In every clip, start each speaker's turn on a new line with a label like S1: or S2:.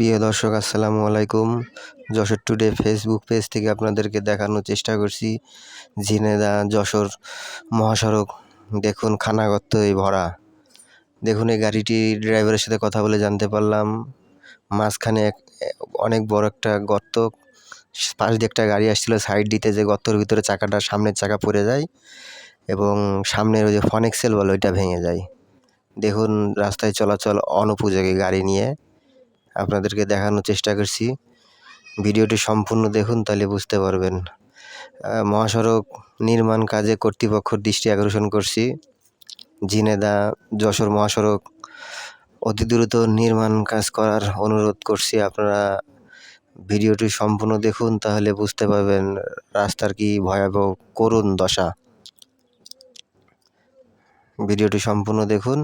S1: প্রিয় দর্শক, আসসালামু আলাইকুম। যশোর টুডে ফেসবুক পেজ থেকে আপনাদেরকে দেখানোর চেষ্টা করছি। ঝিনেদা যশোর মহাসড়ক, দেখুন খানাগত্তই ভরা। দেখুন এই গাড়িটি ড্রাইভারের সাথে কথা বলে জানতে পারলাম। মাঝখানে অনেক বড় একটা গর্ত। পাশ দিয়ে একটা গাড়ি আসছিল সাইড দিতে যে গর্তর ভিতরে চাকাটা, সামনের চাকা পড়ে যায় এবং সামনের ওই যে ফনেক্সেল বলে, ওইটা ভেঙে যায়। দেখুন রাস্তায় চলাচল অনুপযোগী গাড়ি নিয়ে। আপনাদেরকে দেখানোর চেষ্টা করছি। ভিডিওটি সম্পূর্ণ দেখুন, তাহলে বুঝতে পারবেন। মহাসড়ক নির্মাণ কাজে কর্তৃপক্ষর দৃষ্টি আকর্ষণ করছি। ঝিনেদা যশোর মহাসড়ক অতি দ্রুত নির্মাণ কাজ করার অনুরোধ করছি। আপনারা ভিডিওটি সম্পূর্ণ দেখুন, তাহলে বুঝতে পারবেন রাস্তার কি ভয়াবহ করুণ দশা। ভিডিওটি সম্পূর্ণ দেখুন।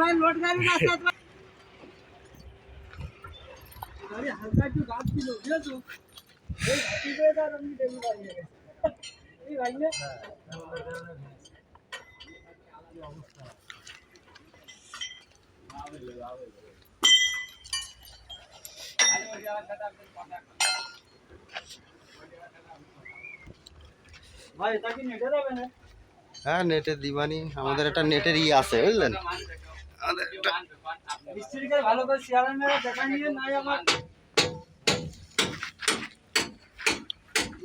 S2: ভাই লোড গাড়ি রাস্তায় গাড়ি হয়ে,
S1: নেটের দিবানি। আমাদের একটা নেটের ই আছে, বুঝলেন?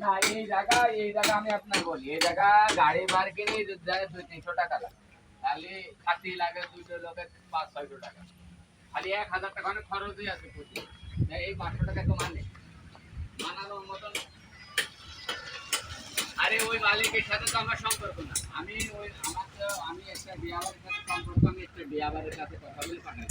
S3: না, এই জায়গা এই জায়গা আমি আপনার বলি। এই জায়গা গাড়ি বার কিনে দুই তিনশো টাকা খালি খাতি লাগে দুইশো লোকের পাঁচ, ছয়শো টাকা। খালি এক হাজার টাকা অনেক খরচই আছে প্রতি। এই পাঁচশো টাকা তো মানে। মালিকের সাথে তো আমার সম্পর্ক না। আমি ওই আমার তো আমি একটা বিয়াবারের সাথে সম্পর্ক, আমি একটা বিয়াবারের কাছে কথা বলে পাঠাই।